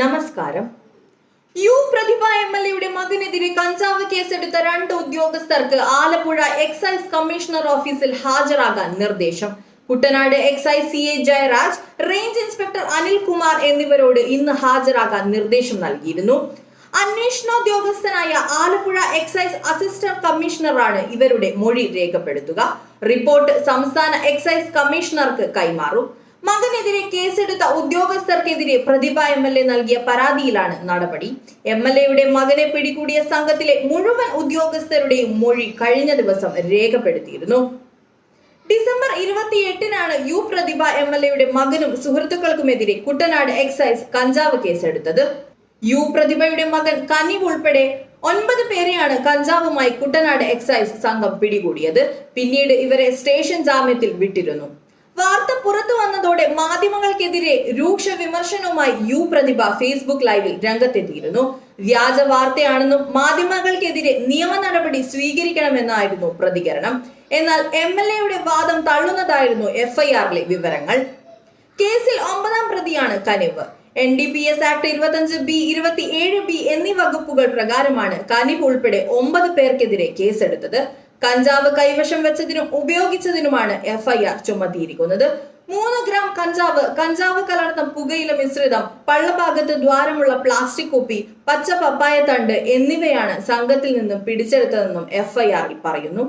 നമസ്കാരം. U Prathibha M L എയുടെ മകനെതിരെ കഞ്ചാവ് കേസെടുത്ത രണ്ട് ഉദ്യോഗസ്ഥർക്ക് ആലപ്പുഴ എക്സൈസ് കമ്മീഷണർ ഓഫീസിൽ ഹാജരാകാൻ നിർദ്ദേശം. Kuttanad excise C A Jayaraj range inspector Anilkumar എന്നിവരോട് ഇന്ന് ഹാജരാകാൻ നിർദ്ദേശം നൽകിയിരുന്നു. അന്വേഷണോദ്യോഗസ്ഥനായ ആലപ്പുഴ എക്സൈസ് അസിസ്റ്റന്റ് കമ്മീഷണറാണ് ഇവരുടെ മൊഴി രേഖപ്പെടുത്തുക. റിപ്പോർട്ട് സംസ്ഥാന എക്സൈസ് കമ്മീഷണർക്ക് കൈമാറും. മകനെതിരെ കേസെടുത്ത ഉദ്യോഗസ്ഥർക്കെതിരെ പ്രതിഭ എം എൽ എ നൽകിയ പരാതിയിലാണ് നടപടി. എം എൽ എയുടെ മകനെ പിടികൂടിയ സംഘത്തിലെ മുഴുവൻ ഉദ്യോഗസ്ഥരുടെയും മൊഴി കഴിഞ്ഞ ദിവസം രേഖപ്പെടുത്തിയിരുന്നു. ഡിസംബർ ഇരുപത്തിയെട്ടിനാണ് യു പ്രതിഭ എം എൽ എയുടെ മകനും സുഹൃത്തുക്കൾക്കുമെതിരെ കുട്ടനാട് എക്സൈസ് കഞ്ചാവ് കേസെടുത്തത്. യു പ്രതിഭയുടെ മകൻ കനിവ് ഉൾപ്പെടെ ഒൻപത് പേരെയാണ് കഞ്ചാവുമായി കുട്ടനാട് എക്സൈസ് സംഘം പിടികൂടിയത്. പിന്നീട് ഇവരെ സ്റ്റേഷൻ ജാമ്യത്തിൽ വിട്ടിരുന്നു. വാർത്ത വന്നതോടെ മാധ്യമങ്ങൾക്കെതിരെ രൂക്ഷ വിമർശനവുമായി യു പ്രതിഭ ഫേസ്ബുക്ക് ലൈവിൽ രംഗത്തെത്തിയിരുന്നു. വ്യാജ വാർത്തയാണെന്നും മാധ്യമങ്ങൾക്കെതിരെ നിയമ നടപടി സ്വീകരിക്കണമെന്നായിരുന്നു പ്രതികരണം. എന്നാൽ എം എൽ എയുടെ വാദം തള്ളുന്നതായിരുന്നു എഫ്ഐആറിലെ വിവരങ്ങൾ. കേസിൽ ഒമ്പതാം പ്രതിയാണ് Kaniv. N D P S act ഇരുപത്തഞ്ച് ബി ഇരുപത്തി ഏഴ് ബി എന്നീ വകുപ്പുകൾ പ്രകാരമാണ് കനിവ് ഉൾപ്പെടെ ഒമ്പത് പേർക്കെതിരെ കേസെടുത്തത്. കഞ്ചാവ് കൈവശം വെച്ചതിനും ഉപയോഗിച്ചതിനുമാണ് എഫ്ഐആർ ചുമത്തിയിരിക്കുന്നത്. മൂന്ന് ഗ്രാം കഞ്ചാവ് കഞ്ചാവ് കലർന്ന പുകയില മിശ്രിതം പള്ളഭാഗത്ത് ദ്വാരമുള്ള പ്ലാസ്റ്റിക് കുപ്പി പച്ച പപ്പായ തണ്ട് എന്നിവയാണ് സംഘത്തിൽ നിന്നും പിടിച്ചെടുത്തതെന്നും എഫ്ഐആറിൽ പറയുന്നു.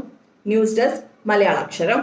News desk Malayalaksharam.